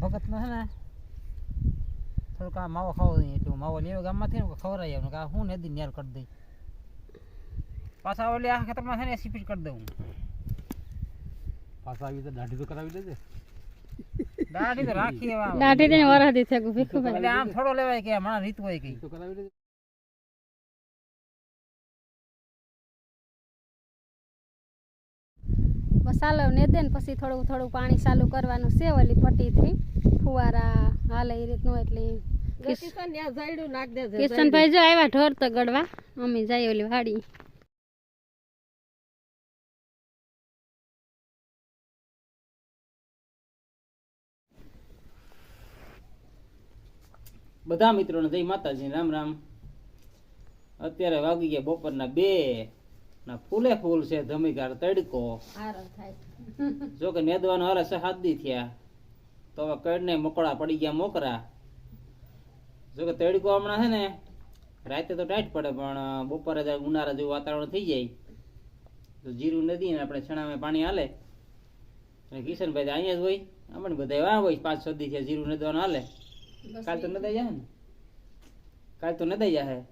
ભગત નો છે ને થોડુંક આ માવો ખાવો જોઈએ. એટલું માવો લેવો ગામમાંથી ને ખવડાવી આવવાનું કે આ હું નદી નેર કરી દઈ. પાછા ઓલી આ ખેતરમાં છે ને એસી ફીટ કરી દઉં. પાછા આવી તો દાઢી તો કરાવી લેજે દાઢી તો રાખી દાઢી તો વરહદી છે આમ થોડો લેવાય કે મારા રીત હોય કઈ. તો કરાવી લેજે મસાલો ને દે ને પછી થોડું થોડું પાણી ચાલુ કરવાનું છે ઓલી પટ્ટીથી. ફુવારા હાલે એ રીતનું એટલે કિશનભાઈ જો આવ્યા ઢોર તો ગળવા. અમે જઈએ ઓલી વાડી. બધા મિત્રોને જય માતાજી રામ રામ. અત્યારે વાગી ગયા બપોરના બે. ના ફૂલે ફૂલ છે ધમીકાર તડકો. જો કે નેદવાનો હારે સહાદી દી થયા તો હવે કડને મકોડા પડી ગયા મોકરા. જો કે તડકો હમણાં છે ને રાતે તો ટાઈટ પડે પણ બપોરે ઉનાળા જેવું વાતાવરણ થઈ જાય. તો જીરું નદી ને આપણે છણામાં પાણી હાલે. અને કિશનભાઈ અહીંયા જ હોય. અમને બધા એવા હોય પાંચ છ દી થયા જીરું નદવાનું હાલે. કાલ તો નદાઈ જાય ને? કાલ તો નદાઈ જાય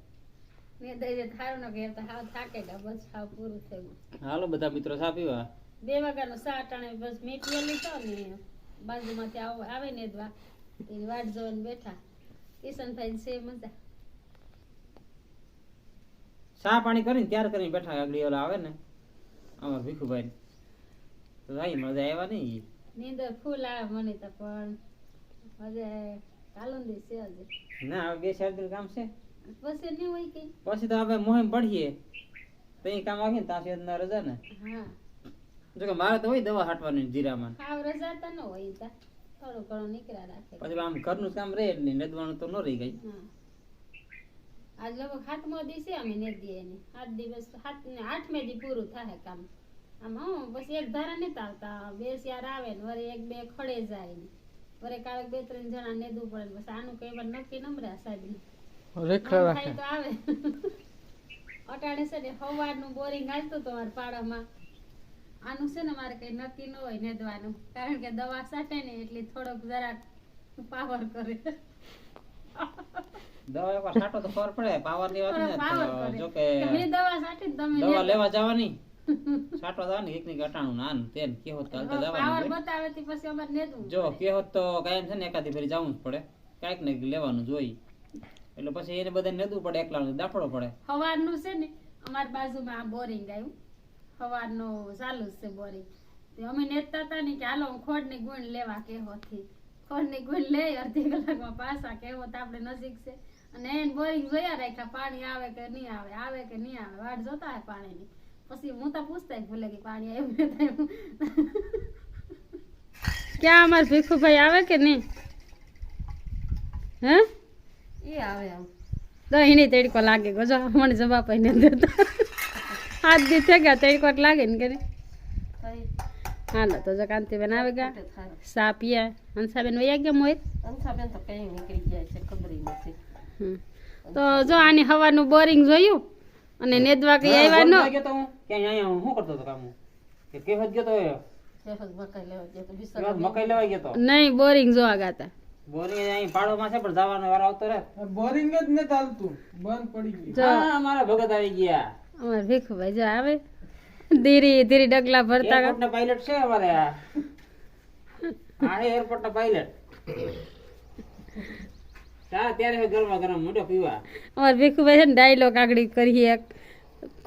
હાલો બધા મિત્રો સા પીવા? બે વાગ્યાનો સા અટાણે બસ મીઠી લીધો ને બાજુમાંથી આવ- ને દ્વા એની વાટ જોઈને બેઠા. કિશનભાઈ છે મજા. ચા પાણી કરીને ત્યાર કરીને બેઠા આગળ ઓલા આવે ને. અમાર ભીખુભાઈ. તો ભાઈ મજા આવ્યા નહીં નીંદર ફૂલ આવે મને તો પણ. હવે કાલુંદી છે હજી. ના હવે બે ચાર દિન કામ છે. પછી તો આપણે મોહેમ પડીએ તો એ કામ આવે ને તાસી ના રજા ને? હા. જો કે મારે તો હોય દવા હાટવાની જીરામાં. ખાવ રજા તો ન હોય તા. થોડું ઘણું નીકળ્યા રાખે. પછી આમ ઘરનું કામ રહે એટલે નદવાનું તો ન રહી ગઈ. આજ લગભગ સાતમો દિવસે અમે ને દઈએ ને સાત દિવસ સાત ને આઠમે દી પૂરું થાય કામ. આમ હં પછી એક ધારા નહીં આવતા. બે આવે ને એક બે ખડે જાય ને. વળી કાળક બે ત્રણ જણા નેદવું પડે ને પછી આનું કઈ વાર નક્કી નમર્યા સાહેબ થાય તો આવે. અટાણે છે ને સવારનું બોરિંગ આવતું હતું મારા પાડામાં. આનું છે ને મારે કઈ નક્કી ન હોય નેદવાનું. કારણ કે દવા સાટે ને એટલે થોડોક જરાક પાવર કરે. દવા એકવાર સાટો તો ખબર પડે પાવરની વાત ને કરે. જો કે મેં દવા સાટી તમે દવા લેવા જવાની. છાંટવા જવાની એક ની અટાણું નાન તેન કેવો તો હવે જવાનું પાવર બતાવે તે પછી અમાર નેદવું જો. કેહોત તો કાયમ છે ને એકાદી ફેરી જવું જ પડે. કાઈક ને લેવાનું જોઈ એટલે પછી એને બધાને નદું પડે એકલા દાફડો પડે. સવારનું છે ને, અમારી બાજુમાં આ બોરિંગ આવ્યું. સવારનું ચાલુ છે બોરિંગ. અમે નેતા હતા ને કે હાલો હું ખોડની ગુણ લેવા કેહોથી ખોડની ગુણ લે, અડધી કલાકમાં પાછા કેવો તો આપણે નજીક છે. અને એને બોરિંગ જોયા રાખ્યા, પાણી આવે કે નહીં આવે આવે કે નહીં આવે, વાટ જોતા હોય પાણીની. પછી હું તો પૂછતા ભૂલે કે પાણી આવ્યું થયું ક્યાં અમારા ભીખુભાઈ આવે કે નહીં? હે? એ આવે આમ દહીની તડકો લાગે ગજો મને જવાબ ને દેતા હાથ દી થઈ ગયા તડકો તો લાગે ને કરે હાલો તો જો કાંતિબેન આવે ગયા સા પીએ હંસાબેન વયા ગયા મોહિત હંસાબેન તો કઈ નીકળી ગયા છે ખબર નથી. હમ. તો જો આની હવાનું બોરિંગ જોયું અને નેદવા કઈ આવ્યા નો? ગયો તો હું. ક્યાંય અહીંયા હું કરતો તો કામ? કે કેહોત ગયો તો એ? મકાઈ લેવા ગયા તો મકાઈ લેવા ગયા તો? નહીં બોરિંગ જોવા ગાતા બોરી અહીં પાડોમાં છે પણ જવાનો વારો આવતો રહે. બોરિંગ જ નથી ચાલતું બંધ પડી ગયું. જો. હા ભગત આવી ગયા. અમાર ભીખુભાઈ જો આવે. ધીરી ધીરી ડગલા ભરતા એરપોર્ટ ના પાયલટ છે અમારે આ. આ એરપોર્ટ ના પાયલટ ચા ત્યારે ગરમા ગરમ મોઢો પીવા. અમાર ભીખુભાઈ છે ને ડાયલોગ આગળ કરીએ. એક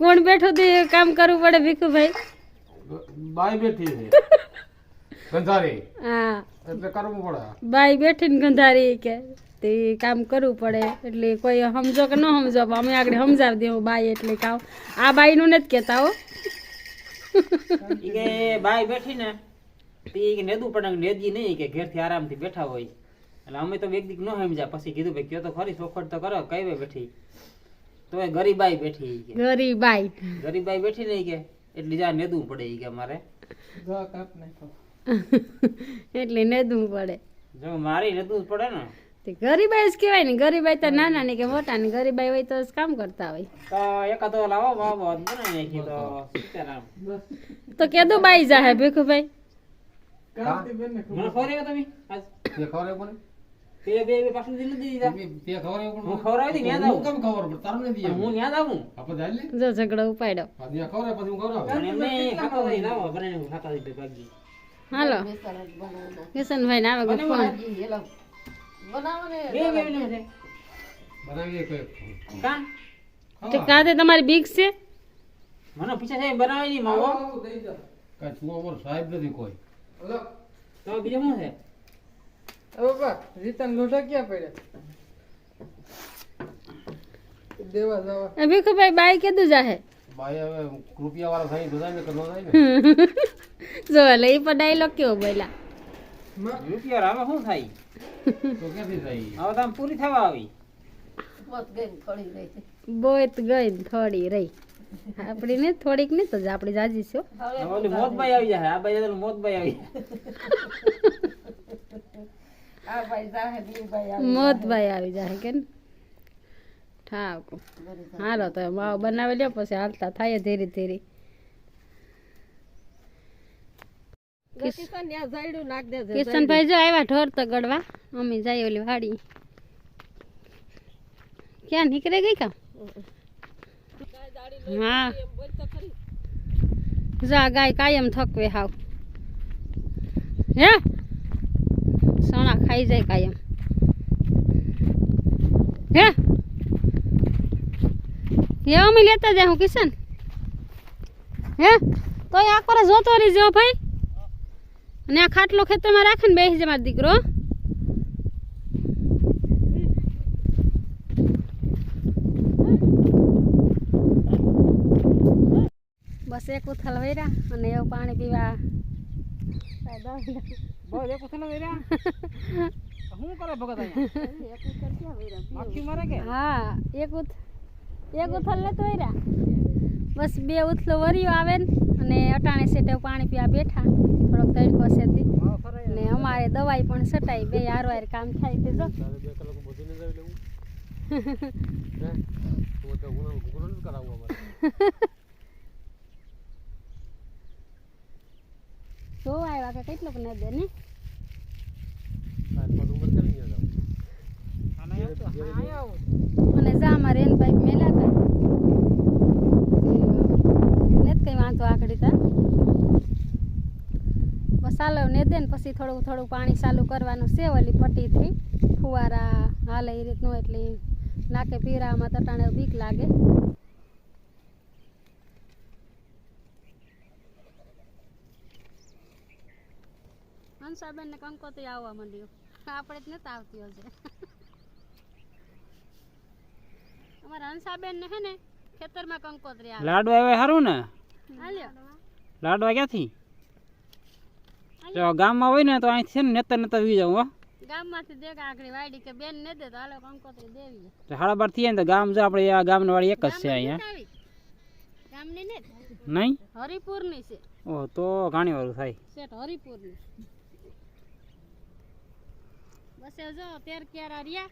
કોણ બેઠો તે કામ કરવું પડે ભીખુભાઈ? બેઠી છે. ગંધારી. હા. એટલે કરવું પડે. બાઈ બેઠીને ગંધારી કે તે કામ કરવું પડે. એટલે કોઈ સમજો કે ન સમજો અમે આગળ સમજાવી દેવું બાઈ એટલે કામ આ બાઈનું નથી કહેતા હો. કે બાઈ બેઠી ને તે કે નેદું પડે ને નેદી નહીં કે ઘેરથી આરામથી બેઠા હોય. એટલે અમે તો એક ન સમજ્યા. પછી કીધું ભાઈ કયો તો ખરી ચોખવટ તો કરો કઈ બેઠી? તો એ ગરીબાઈ બેઠી કે. ગરી બાઈ. ગરીબાઈ બેઠી નહીં કે એટલે જા નેદવું પડે કે મારે એટલે નેદવું પડે. જો મારી નેદવું પડે ને. તે ગરીબાઈ જ કહેવાય ને ગરીબાઈ તો નાના ને કે મોટા ને ગરીબાઈ હોય તો જ કામ કરતા હોય. તો એકાદો લાવો બાબો બનાવી નાખી તો સીતારામ. તો કેદું બાઈ જાહે ભીખુભાઈ. મને ખબર તમે? આજ. તે ખવડાવ્યું મને? તે બે બે પાછું દીધું દીધા. તે તે ખવડાવ્યું પણ હું ખવડાવી હતી, ન્યા હું કેમ ખબર પણ તારે નથી હું ન્યા આવું. આપણે જાય જો ઝઘડો ઉપાડ્યો. આ ન્યા ખવડાવે પછી હું ખવડાવું. અને એમને ખાતા હોય ના બને હું ખાતા હોય ભાગી. હાલો. બેસણ જ બનાવવાના. કિશનભાઈ ને આવે ગો ફોન ઈ એલા બનાવવાને બે બે બે છે. બનાવીએ કંઈક. કા? તે કાતે તમારી બીક છે? મને પૂછે છે બનાવે નહીં માવો? કાંઈ તું અમારો સાહેબ નથી કોઈ. તો બીજું શું છે? એ ભીખુભાઈ બાઈ કીધું જાહે ભાઈ હવે રૂપિયા વાળા થાય તો જાય ને કે ન જાય ને જો એટલે એ પણ ડાયલોગ કેવો બોલ્યા? રૂપિયા હવે શું થાય? તો ક્યાંથી થાય હવે તો પૂરી થવા આવી. મત ગઈ ને થોડી રહી. બોત ગઈ થોડી રહી. આપડી ને થોડીક ને તો જ આપડી જાજી છો મોતબાઈ આવી જાય આ ભાઈ જતા આવી જાહે બી ભાઈ આવે મોતભાઈ આવી જાય કે ને ઠાક. હાલો તો માવો બનાવી લ્યો પછી હાલતા થાય ધીરે ધીરે. કિશનભાઈ જો આવ્યા ઢોર તો ગળવા. મમ્મી જાય ઓલી વાડી. ક્યાં નીકળે ગઈ કા? હા. જા ગાય કાયમ થકવે હાવ. હે? સોના ખાઈ જાય કાયમ. હે? હે અમે લેતા જાય હું કિશન. હે? તો આખો રે જોતો રહી જો ભાઈ. અને આ ખાટલો ખેતરમાં રાખે ને બેસી જાય મારો દીકરો બસ એક ઉથલ વૈરા અને એવું પાણી પીવા. બહુ દેખો થલો વેરા શું કરે ભગત અહીંયા? મારે કે? હા એક ઉથ એક ઉથલ લેતો વૈરા બસ બે ઉથલો વરિયો આવે ને અને અટાણે સેટે પાણી પીવા બેઠા. થોડોક તડકો સેતી ને અમારે દવાઈ પણ છટાઈ બે હારો વાર કામ થાય તે જો. તારે બે કલાક બધું નહીં લેવું. હે? તો તો ગુનો ગુનો નથી કરાવવો જો આવ્યા કે કેટલુંક ને? દે ને આને હા આયા જા અમારે એન હતા. ને કઈ વાંધો આકડી તા. બસ ને દે ને પછી થોડું થોડું પાણી ચાલુ કરવાનું છે, ઓલી પટ્ટીથી ફુવારા હાલે એ રીતનું એટલે નાકે પીરામાં તટાણે બીક લાગે. હંસાબેન ને કંકોત્રી આવવા માંડ્યું. આપણે જ નથી આવતી હશે અમારા હંસાબેન ને હે ને ખેતરમાં કંકોત્રી આવે. લાડવા આવે સારું ને? લાડવા ક્યાંથી? જો ગામમાં હોય ને તો અહીં છે ને નેતર નેતર વી જાવ હો. ગામમાંથી દેખ આખડી વાડી કે બેન ને દે તો હાલો કંકોત્રી દેવી. તો સાડા બાર ને તો ગામ જો આપણે આ ગામની વાળી એક જ છે અહીંયા. ગામની ને નહીં? હરિપુરની છે. ઓહ તો ઘણી વાર થાય. શેઠ હરિપુરની. બસ જો તેર ક્યારા રહ્યા.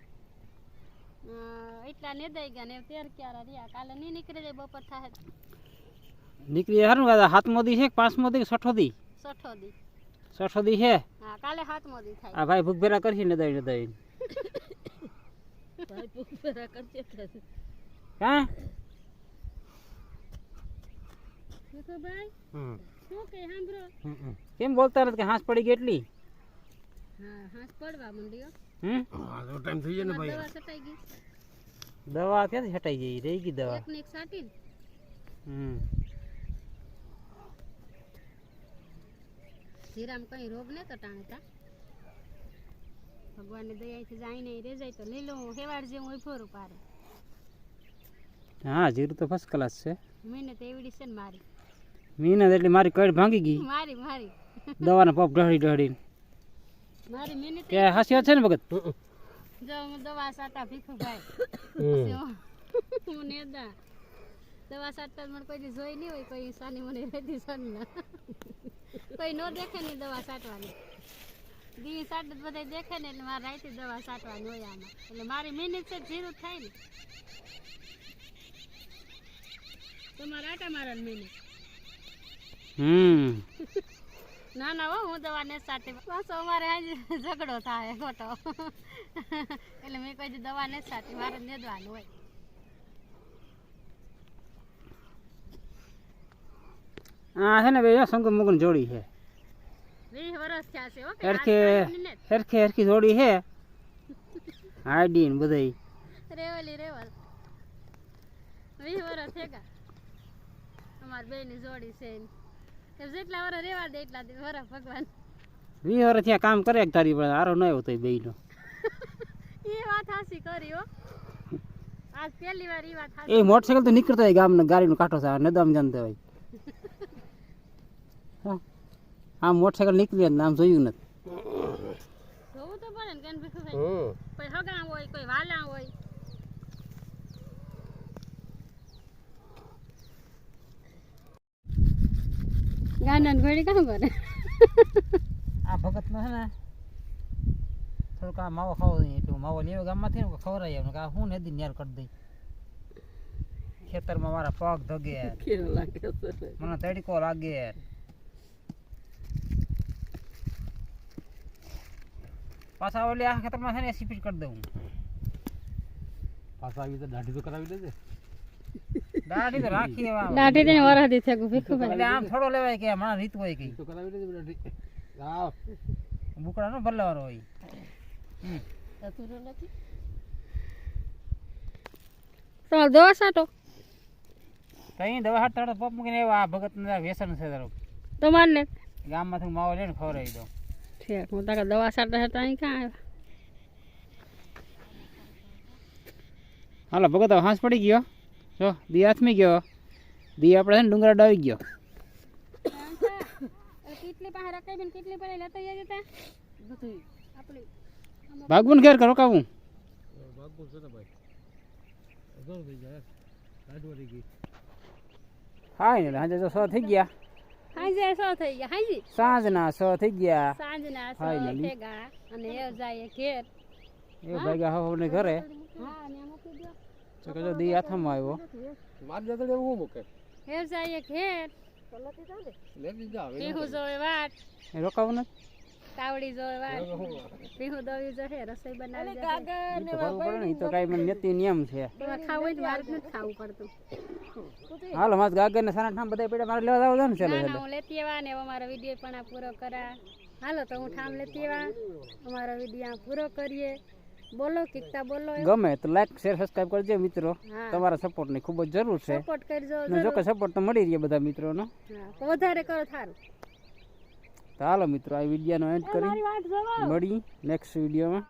એટલા ને દઈ ગયા ને તેર ક્યારા રહ્યા. કાલે નહીં નીકળી જાય બપોર થાય નીકળી હારું કાકા હાથમો દી છે કે પાંચમો દી કે છઠ્ઠો દી? છઠ્ઠો દી. છઠ્ઠો દી છે? હા કાલે હાથમો દી થાય. આ ભાઈ ભૂખ ભેરા કરશે ને દઈ ને દઈ ભાઈ પૂરા કરશે હા? ભાઈ શું કે સાંભળો? હમ, હમ. કેમ બોલતા નથી કે હાંસ પડી ગઈ એટલી? હા હાથ પડવા માંડ્યો. હમ? તો ટાઈમ થઈ જાય ને ભાઈ. દવા છટાઈ ગઈ. દવા ક્યાંથી હટાઈ ગઈ? રહી ગઈ દવા. એક ને એક સાટીને હમ. જીરામ કઈ રોગ ને તો ટાણતા? ભગવાનની દયાથી જાઈને રે જાય તો લીલો હેવાડ જેવું હોય ફોરું પારે. હા જીરું તો ફર્સ્ટ ક્લાસ છે. મહેનત તો એવડી છે ને મારી. મહેનત એટલે મારી કડ ભાંગી ગઈ. મારી મારી. દવાના પપ ઢળી ઢળીને. કે હાસી છે ને ભગત? જો હું દવા સાટા ભીખું ભાઈ. હું નેદા. દવા સાટતા મને કોઈ જોઈ નહીં હોય કોઈ સાની મને રેતી સરના કોઈ નો દેખે નહીં દવા સાટવાની. દી સાટ બધા દેખે ને એટલે મારે રાઈતી દવા સાટવાની હોય આમાં. એટલે મારી મહેનત છે જીરું જ થાય ને. તમારા આટા મારા મહેનત. હમ. ના ના હો હું દવા ને સાથે પાછો અમારે આજે ઝઘડો થાય ખોટો એટલે મેં કહી દીધું દવા ને સાથે મારે નેદવાનું હોય. હા છે ને ભાઈ શંકર મુગન જોડી છે વીસ વર્ષ થયા છે હો કે હરખે હરખે હરખી જોડી છે હાડી ને બધાય. રેવલી રેવલ. વીસ વર્ષ છે અમારી બે ની જોડી છે એની. જેટલા વર રેવા દે એટલા દી વર્ષ ભગવાન. વી વર ત્યાં કામ કરે એક તારી પણ આરો ન આવ્યો તો બેયનો. એ વાત હાસી કરી હો. આજ પહેલી વાર એ વાત એ હાસી મોટરસાઇકલ તો નીકળતો હોય ગામનો ગાડીનો કાંઠો છે નદામ જાણતો હોય. હા. આમ મોટરસાઇકલ નીકળી જ ને આમ જોયું નથી. જોવું તો પડે ને કેમ ભીખુભાઈ હમ. કોઈ હગા હોય કોઈ વાલા હોય. ગાંડા ઘોડી કામ કરે. આ ભગત નો હે ને થોડુંક આ માવો ખાવો જોઈએ. એટલું માવો લેવો ગામમાંથી ને ખવડાવી આવે. આ હું નદી ન્યાર કરી દઈ. ખેતરમાં મારા પગ ધગે. મને તડકો લાગે. પાછા ઓલી આ ખેતરમાં છે ને એસી ફીટ કરી દઉં. પાછા આવી તો દાઢી તો કરાવી દેજે દાઢી તો રાખી એવા દાઢી વરાથી થયું ભીખુભાઈ એટલે આમ થોડો લેવાય કે મારા રીત હોય કઈ. તો કરાવી દેજે દાઢી. આવ બુકડા નો ભરલાવાનો હોય. તતુરો નથી. તો દવા સાટો? કઈ દવા હાથ તળો પપ મૂકીને એવા આ ભગત ને વ્યસન છે તારો. તમારે ને ગામમાંથી માવો લઈને ખવડાવી દો ઠીક હું તારા દવા સાટા સાટા અહીં ક્યાં આવ્યા? હાલો ભગત હવે હાંસ પડી ગયો. જો દી હાથમી ગયો. દી આપણે ડુંગરા ડાવી ગયો. ભાગવું ઘેર કરો કાવું. થઈ હા ને હાજે તો સો થઈ ગયા. હાંજે સો થઈ ગયા. હાજી સાંજના સો થઈ ગયા. સાંજના સો હાય લલી. અને એ જાય ઘેર. એ ભાગ્યા હો ઘરે. હા અને મૂકી દો તો કહેજો દી હાથમાં આવ્યો. માર જતડે હું મૂકે? હેર જાય ઘેર લેતી જા હવે પીહું જોવે વાટ. એ રોકાવ નથી? તાવડી જોવે વાટ. પીહુ દવી જોશે રસોઈ બનાવી તો કરવું પડે ને ઈ તો કાઈ મને નીતિ નિયમ છે. ખાવું હોય તો મારે નથી ખાવું પડતું. હાલો માસ ગાગર ને સાના ઠામ બધા પડ્યા મારે લેવા જાવ ને ચાલો ના ના ચાલો હું લેતી આવા ને અમારો વીડિયો પણ આ પૂરો કરા. હાલો તો હું ઠામ લેતી આવા. અમારો વીડિયો પૂરો કરીએ. બોલો કિકતા બોલો ગમે તો લાઈક શેર સબસ્ક્રાઇબ કરજો મિત્રો. તમારા સપોર્ટની ખૂબ જ જરૂર છે. સપોર્ટ કરજો જો કે સપોર્ટ તો મળી રહે બધા મિત્રોનો. વધારે કરો થારું. તો હાલો મિત્રો આ વિડીયોનો એન્ડ કરી. મળી નેક્સ્ટ વિડીયોમાં.